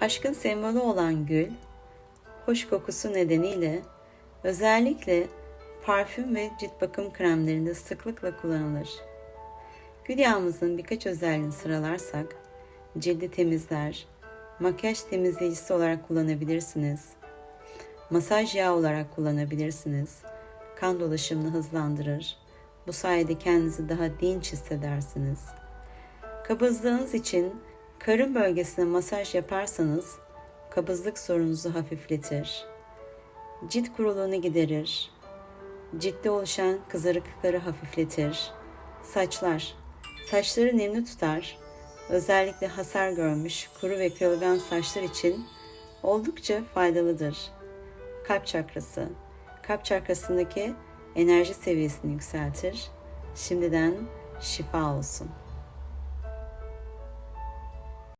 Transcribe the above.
Aşkın sembolü olan gül, hoş kokusu nedeniyle özellikle parfüm ve cilt bakım kremlerinde sıklıkla kullanılır. Gül yağımızın birkaç özelliğini sıralarsak, cildi temizler, makyaj temizleyicisi olarak kullanabilirsiniz, masaj yağı olarak kullanabilirsiniz, kan dolaşımını hızlandırır, bu sayede kendinizi daha dinç hissedersiniz. Kabızlığınız için karın bölgesine masaj yaparsanız kabızlık sorununuzu hafifletir. Cilt kuruluğunu giderir. Ciltte oluşan kızarıklıkları hafifletir. Saçlar. Saçları nemli tutar. Özellikle hasar görmüş kuru ve kırılgan saçlar için oldukça faydalıdır. Kalp çakrası. Kalp çakrasındaki enerji seviyesini yükseltir. Şimdiden şifa olsun.